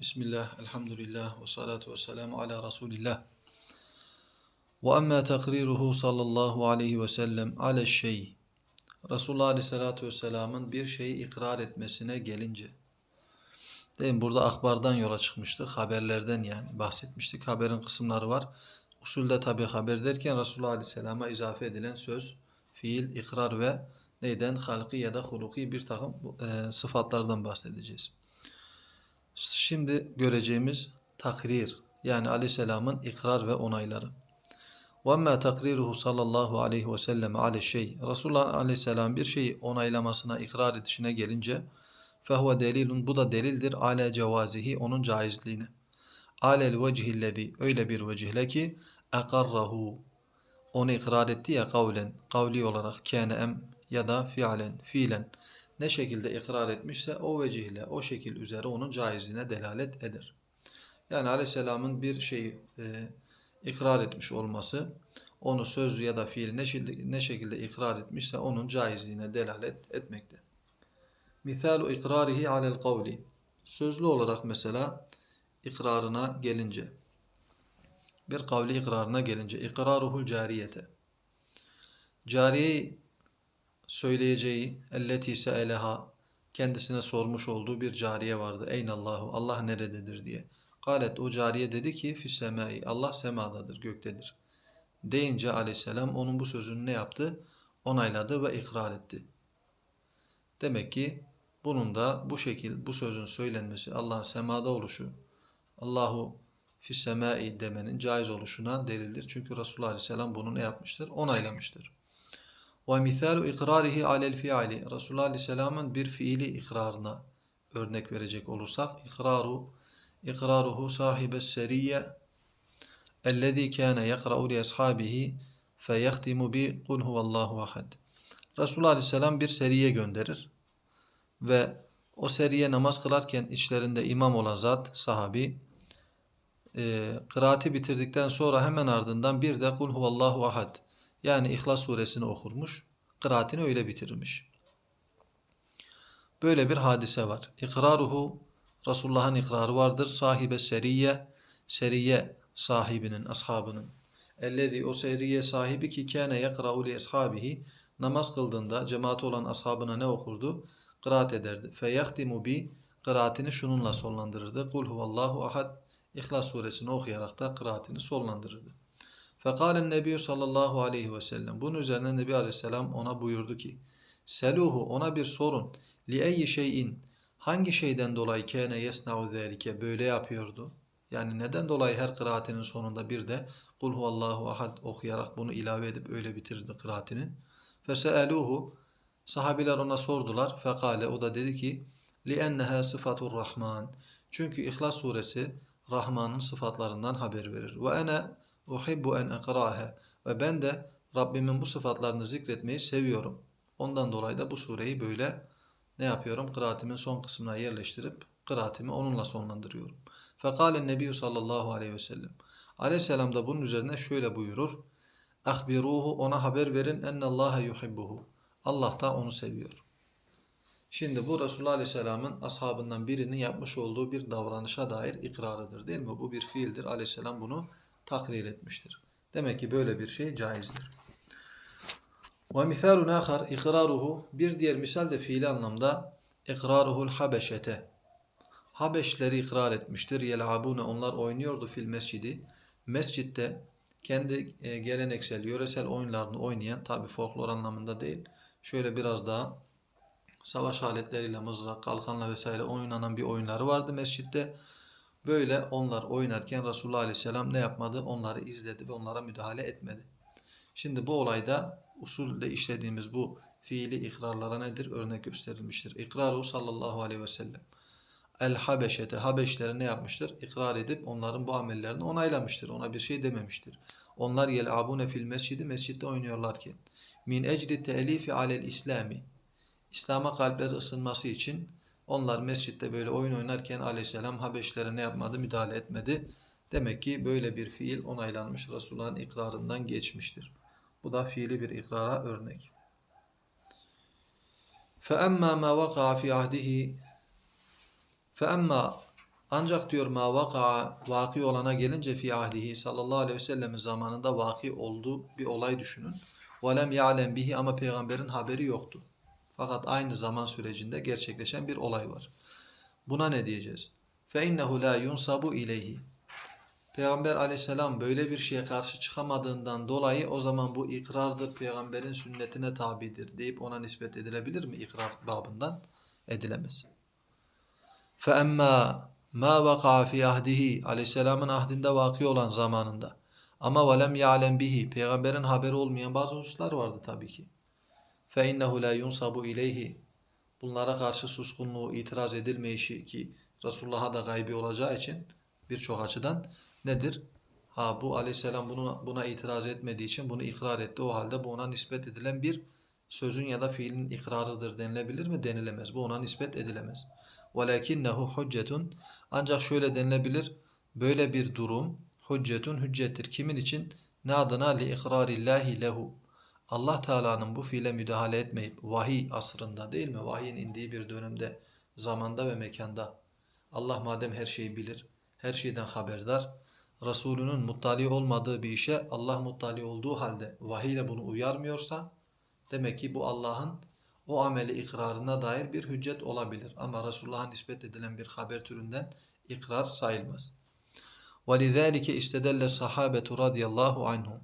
Bismillah, elhamdülillah ve salatu ve selamu ala Resulillah. Ve emmâ takriruhu sallallahu aleyhi ve sellem ale şey. Resulullah aleyhissalatu vesselamın bir şeyi ikrar etmesine gelince. Değil mi? Burada akbardan yola çıkmıştık. Haberlerden yani bahsetmiştik. Haberin kısımları var. Usulde tabi haber derken Resulullah aleyhisselama izafe edilen söz, fiil, ikrar ve neyden? Halki ya da huluki bir takım e, sıfatlardan bahsedeceğiz Şimdi göreceğimiz takrir yani aleyhisselamın ikrar ve onayları. وَاَمَّا takriruhu sallallahu aleyhi ve sellem ale şey. Resulullah aleyhisselam bir şeyi onaylamasına, ikrar edişine gelince فَهُوَ delilun bu da delildir ale cevazihi onun caizliğine. Alel vecihillezi öyle bir vecihle ki ekarrahu onu ikrar etti ya kavlen kavli olarak kâne em ya da fiilen fiilen ne şekilde ikrar etmişse o vecihle o şekil üzere onun caizliğine delalet eder. Yani aleyhisselamın bir şeyi e, ikrar etmiş olması onu söz ya da fiil ne şekilde, ne şekilde ikrar etmişse onun caizliğine delalet etmekte. Misalu ikrarihi alel kavli sözlü olarak mesela ikrarına gelince bir kavli ikrarına gelince ikraruhul cariyete cariye söyleyeceği elleti seeleha kendisine sormuş olduğu bir cariye vardı. Eynallahu Allah nerededir diye. Galet o cariye dedi ki fis semai Allah semadadır göktedir. Deyince aleyhisselam onun bu sözünü ne yaptı? Onayladı ve ikrar etti. Demek ki bunun da bu şekil bu sözün söylenmesi Allah'ın semada oluşu Allahu fis semai demenin caiz oluşuna delildir. Çünkü Resulullah Aleyhisselam bunu ne yapmıştır? Onaylamıştır. Ve misalu ikrarihi alel fiili. Resulullah Aleyhisselam'ın bir fiili ikrarına örnek verecek olursak ikraru ikraruhu sahibes seriye ellezî kâne yekra'u li ashabihi feyehtimu bi kul huvallahu ahad. Resulullah Aleyhisselam bir seriye gönderir ve o seriye namaz kılarken içlerinde imam olan zat sahabi e, kıraati bitirdikten sonra hemen ardından bir de kul huvallahu ahad yani İhlas suresini okurmuş. Kıraatini öyle bitirmiş. Böyle bir hadise var. İkraruhu Resulullah'ın ikrarı vardır. Sahibe seriye seriye sahibinin, ashabının. Ellezi o seriye sahibi ki kâne yekra'u li ashabihi namaz kıldığında cemaati olan ashabına ne okurdu? Kıraat ederdi. Feyahtimu bi kıraatini şununla sonlandırırdı. Kul huvallahu ahad İhlas suresini okuyarak da kıraatini sonlandırırdı. Fekalen Nebi sallallahu aleyhi ve sellem. Bunun üzerine Nebi aleyhisselam ona buyurdu ki Seluhu ona bir sorun. Li eyyi şeyin hangi şeyden dolayı kâne yesna'u zâlike böyle yapıyordu? Yani neden dolayı her kıraatinin sonunda bir de kul huvallahu ahad okuyarak bunu ilave edip öyle bitirdi kıraatini. Feseeluhu sahabiler ona sordular. Fekale o da dedi ki li enneha sıfatur rahman. Çünkü İhlas suresi Rahman'ın sıfatlarından haber verir. Ve ene uhibbu en ekrâhe. Ve ben de Rabbimin bu sıfatlarını zikretmeyi seviyorum. Ondan dolayı da bu sureyi böyle ne yapıyorum? Kıraatimin son kısmına yerleştirip kıraatimi onunla sonlandırıyorum. Fekalen Nebi sallallahu aleyhi ve sellem. Aleyhisselam da bunun üzerine şöyle buyurur. Ahbiruhu ona haber verin ennallâhe yuhibbuhu. Allah da onu seviyor. Şimdi bu Resulullah Aleyhisselam'ın ashabından birinin yapmış olduğu bir davranışa dair ikrarıdır değil mi? Bu bir fiildir. Aleyhisselam bunu takrir etmiştir. Demek ki böyle bir şey caizdir. Ve misalun ahar ikraruhu bir diğer misal de fiili anlamda ikraruhul habeşete. Habeşleri ikrar etmiştir. Yelhabune onlar oynuyordu fil mescidi. Mescitte kendi e, geleneksel, yöresel oyunlarını oynayan tabi folklor anlamında değil. Şöyle biraz daha savaş aletleriyle, mızrak, kalkanla vesaire oynanan bir oyunları vardı mescitte. Böyle onlar oynarken Resulullah Aleyhisselam ne yapmadı? Onları izledi ve onlara müdahale etmedi. Şimdi bu olayda usulde işlediğimiz bu fiili ikrarlara nedir? Örnek gösterilmiştir. İkraru sallallahu aleyhi ve sellem. El Habeşete, Habeşleri ne yapmıştır? İkrar edip onların bu amellerini onaylamıştır. Ona bir şey dememiştir. Onlar yel'abune fil mescidi, mescitte oynuyorlarken. Min ecri te'elifi alel İslami. İslam'a kalpleri ısınması için onlar mescitte böyle oyun oynarken aleyhisselam Habeşlere ne yapmadı? Müdahale etmedi. Demek ki böyle bir fiil onaylanmış Resulullah'ın ikrarından geçmiştir. Bu da fiili bir ikrara örnek. فَأَمَّا مَا وَقَعَ فِي عَهْدِهِ فَأَمَّا Ancak diyor ma vaka vaki olana gelince fi ahdihi sallallahu aleyhi ve sellemin zamanında vaki olduğu bir olay düşünün. Ve lem ya'lem bihi ama peygamberin haberi yoktu. Fakat aynı zaman sürecinde gerçekleşen bir olay var. Buna ne diyeceğiz? Fe innehu la yunsabu ileyhi. Peygamber aleyhisselam böyle bir şeye karşı çıkamadığından dolayı o zaman bu ikrardır, peygamberin sünnetine tabidir deyip ona nispet edilebilir mi ikrar babından? Edilemez. فَاَمَّا مَا وَقَعَ فِي ahdihi Aleyhisselamın ahdinde vaki olan zamanında. Ama وَلَمْ يَعْلَمْ bihi Peygamberin haberi olmayan bazı hususlar vardı tabii ki. فَاِنَّهُ لَا يُنْصَبُ اِلَيْهِ Bunlara karşı suskunluğu, itiraz edilmeyişi ki Resulullah'a da gaybi olacağı için birçok açıdan nedir? Ha bu aleyhisselam bunu, buna itiraz etmediği için bunu ikrar etti. O halde bu ona nispet edilen bir sözün ya da fiilin ikrarıdır denilebilir mi? Denilemez. Bu ona nispet edilemez. وَلَكِنَّهُ hüccetun Ancak şöyle denilebilir. Böyle bir durum hüccetun hüccettir. Kimin için? Ne adına? li ikrarillahi lehu. Allah Teala'nın bu fiile müdahale etmeyip vahiy asrında değil mi? Vahyin indiği bir dönemde, zamanda ve mekanda. Allah madem her şeyi bilir, her şeyden haberdar, Resulünün muttali olmadığı bir işe Allah muttali olduğu halde vahiy ile bunu uyarmıyorsa demek ki bu Allah'ın o ameli ikrarına dair bir hüccet olabilir. Ama Resulullah'a nispet edilen bir haber türünden ikrar sayılmaz. وَلِذَٰلِكَ اِسْتَدَلَّ الصَّحَابَةُ رَضِيَ اللّٰهُ عَنْهُمْ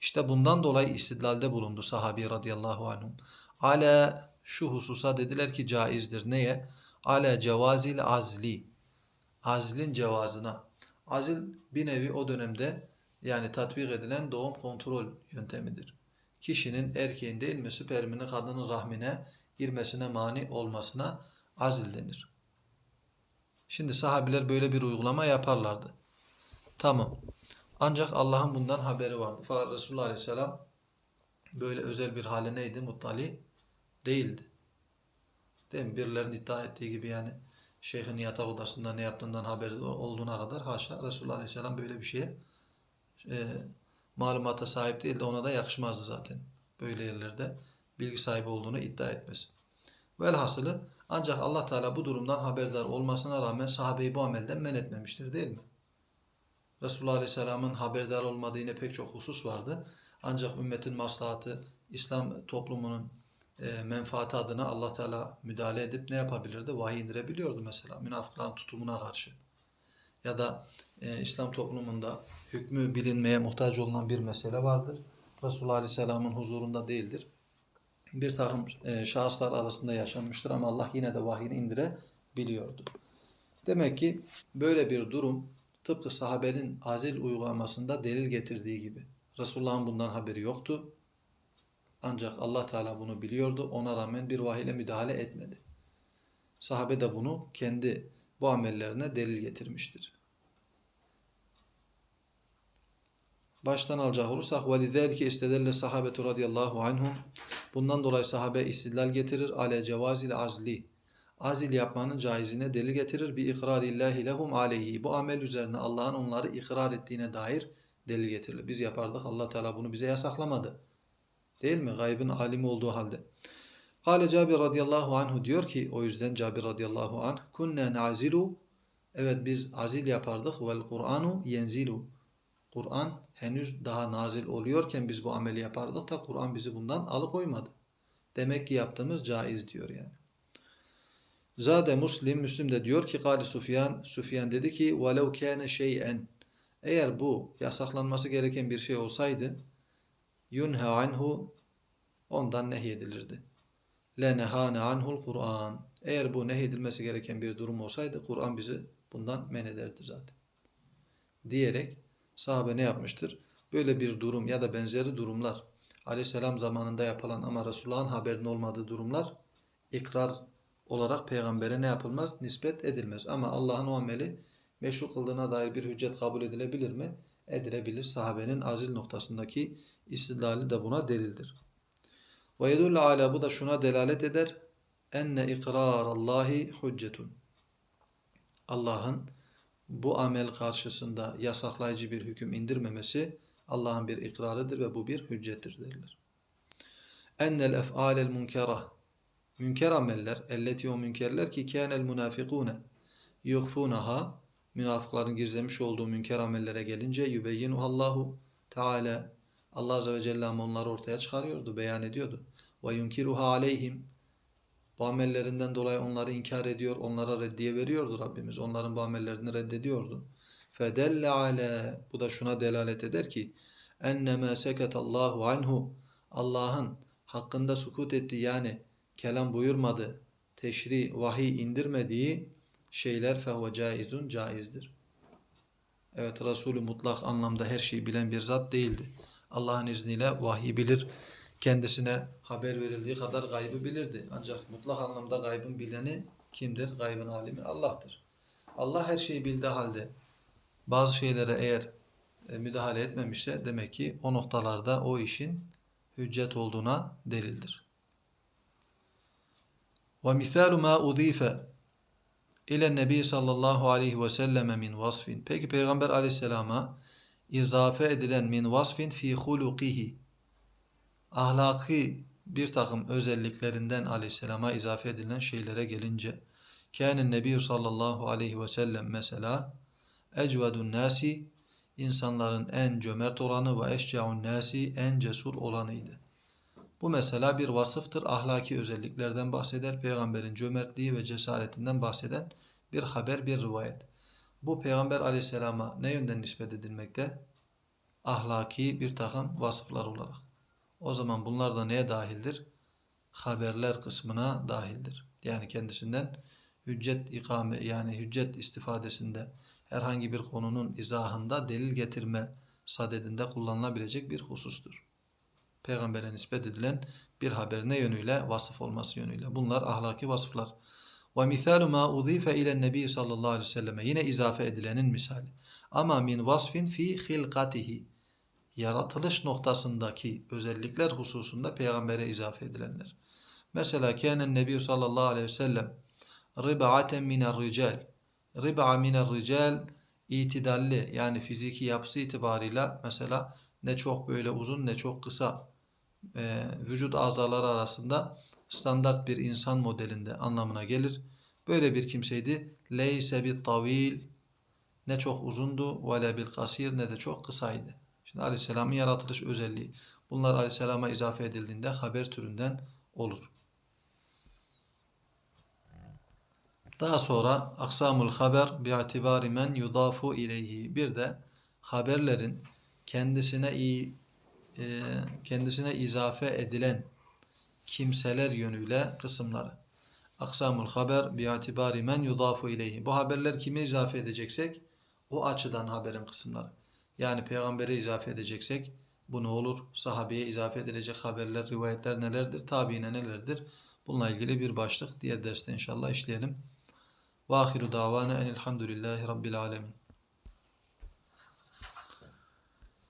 işte bundan dolayı istidlalde bulundu sahabi radıyallahu anhum. Ala şu hususa dediler ki caizdir. Neye? Ala cevazil azli. Azlin cevazına. Azil bir nevi o dönemde yani tatbik edilen doğum kontrol yöntemidir. Kişinin erkeğin değil mi spermini kadının rahmine girmesine mani olmasına azil denir. Şimdi sahabiler böyle bir uygulama yaparlardı. Tamam. Ancak Allah'ın bundan haberi vardı. Fakat Resulullah Aleyhisselam böyle özel bir hale neydi? Muttali değildi. Değil mi? Birilerinin iddia ettiği gibi yani şeyhin yatak odasında ne yaptığından haberi olduğuna kadar haşa Resulullah Aleyhisselam böyle bir şeye e, malumata sahip değildi. Ona da yakışmazdı zaten. Böyle yerlerde bilgi sahibi olduğunu iddia etmesi. Velhasılı ancak Allah Teala bu durumdan haberdar olmasına rağmen sahabeyi bu amelden men etmemiştir değil mi? Resulullah Aleyhisselam'ın haberdar olmadığı yine pek çok husus vardı. Ancak ümmetin maslahatı, İslam toplumunun e, menfaati adına Allah Teala müdahale edip ne yapabilirdi? Vahiy indirebiliyordu mesela münafıkların tutumuna karşı. Ya da e, İslam toplumunda hükmü bilinmeye muhtaç olunan bir mesele vardır. Resulullah Aleyhisselam'ın huzurunda değildir. Bir takım e, şahıslar arasında yaşanmıştır ama Allah yine de vahiyini indirebiliyordu. Demek ki böyle bir durum tıpkı sahabenin azil uygulamasında delil getirdiği gibi. Resulullah'ın bundan haberi yoktu. Ancak Allah Teala bunu biliyordu. Ona rağmen bir vahiyle müdahale etmedi. Sahabe de bunu kendi bu amellerine delil getirmiştir. Baştan alacak olursak وَلِذَٰلِكَ اِسْتَدَلَّ sahabetu radıyallahu anhum Bundan dolayı sahabe istidlal getirir. Ale cevazil azli. Azil yapmanın caizine delil getirir. Bi ikrarillahi lehum aleyhi. Bu amel üzerine Allah'ın onları ikrar ettiğine dair delil getirilir. Biz yapardık. Allah Teala bunu bize yasaklamadı. Değil mi? Gaybın alimi olduğu halde. Kale Cabir radıyallahu anhu diyor ki o yüzden Cabir radıyallahu anh kunne nazilu evet biz azil yapardık vel Kur'anu yenzilu Kur'an henüz daha nazil oluyorken biz bu ameli yapardık da Kur'an bizi bundan alıkoymadı. Demek ki yaptığımız caiz diyor yani. Zade Muslim, Müslim de diyor ki Kali Sufyan, Sufyan dedi ki وَلَوْ كَانَ شَيْئًا Eğer bu yasaklanması gereken bir şey olsaydı yunhe anhu ondan nehyedilirdi. لَنَهَانَ anhul Kur'an Eğer bu nehyedilmesi gereken bir durum olsaydı Kur'an bizi bundan men ederdi zaten. Diyerek sahabe ne yapmıştır? Böyle bir durum ya da benzeri durumlar aleyhisselam zamanında yapılan ama Resulullah'ın haberinin olmadığı durumlar ikrar olarak peygambere ne yapılmaz? Nispet edilmez. Ama Allah'ın o ameli meşru kıldığına dair bir hüccet kabul edilebilir mi? Edilebilir. Sahabenin azil noktasındaki istidlali de buna delildir. Ve yedullu ala bu da şuna delalet eder. Enne ikrarallahi hüccetun. Allah'ın bu amel karşısında yasaklayıcı bir hüküm indirmemesi Allah'ın bir ikrarıdır ve bu bir hüccettir derler. Ennel ef'alel munkerah Münker ameller, elleti o münkerler ki kânel münafikûne yuhfunaha münafıkların gizlemiş olduğu münker amellere gelince yübeyyinuhallahu Teala Allah Azze ve Celle onları ortaya çıkarıyordu, beyan ediyordu. Ve yunkiruha aleyhim bu amellerinden dolayı onları inkar ediyor, onlara reddiye veriyordu Rabbimiz. Onların bu amellerini reddediyordu. Fedelle ale bu da şuna delalet eder ki enneme seketallahu anhu Allah'ın hakkında sukut etti yani kelam buyurmadı, teşri, vahiy indirmediği şeyler fehve caizun caizdir. Evet Resulü mutlak anlamda her şeyi bilen bir zat değildi. Allah'ın izniyle vahiy bilir. Kendisine haber verildiği kadar gaybı bilirdi. Ancak mutlak anlamda gaybın bileni kimdir? Gaybın alimi Allah'tır. Allah her şeyi bildiği halde bazı şeylere eğer e, müdahale etmemişse demek ki o noktalarda o işin hüccet olduğuna delildir. Misalu ma udife ile Nebi sallallahu aleyhi ve selleme min vasfin. Peki Peygamber aleyhisselama izafe edilen min vasfin fi hulukihi ahlaki bir takım özelliklerinden aleyhisselama izafe edilen şeylere gelince kâne Nebi sallallahu aleyhi ve sellem mesela ecvedun nasi insanların en cömert olanı ve eşcaun nasi en cesur olanıydı. Bu mesela bir vasıftır. Ahlaki özelliklerden bahseder. Peygamberin cömertliği ve cesaretinden bahseden bir haber, bir rivayet. Bu Peygamber aleyhisselama ne yönden nispet edilmekte? Ahlaki bir takım vasıflar olarak. O zaman bunlar da neye dahildir? Haberler kısmına dahildir. Yani kendisinden hüccet ikame yani hüccet istifadesinde herhangi bir konunun izahında delil getirme sadedinde kullanılabilecek bir husustur. Peygamber'e nispet edilen bir haber ne yönüyle? Vasıf olması yönüyle. Bunlar ahlaki vasıflar. Ve misalu ma uzife ile nebi sallallahu aleyhi ve selleme yine izafe edilenin misali. Ama min vasfin fi hilkatihi yaratılış noktasındaki özellikler hususunda peygambere izafe edilenler. Mesela kânen nebi sallallahu aleyhi ve sellem rib'aten minel rical. Rib'a minel rical itidalli yani fiziki yapısı itibarıyla mesela ne çok böyle uzun ne çok kısa e, vücut azaları arasında standart bir insan modelinde anlamına gelir. Böyle bir kimseydi. Leyse bit tavil ne çok uzundu ve le bil kasir ne de çok kısaydı. Şimdi Aleyhisselam'ın yaratılış özelliği. Bunlar Aleyhisselam'a izafe edildiğinde haber türünden olur. Daha sonra aksamul haber bi'atibari men yudafu ileyhi. Bir de haberlerin kendisine iyi e, kendisine izafe edilen kimseler yönüyle kısımları. Aksamul haber bi'atibari men yudafu ileyhi. Bu haberler kime izafe edeceksek o açıdan haberin kısımları. Yani peygambere izafe edeceksek bu ne olur? Sahabeye izafe edilecek haberler, rivayetler nelerdir? Tabiine nelerdir? Bununla ilgili bir başlık diğer derste inşallah işleyelim. Ve ahiru davana enilhamdülillahi rabbil alemin.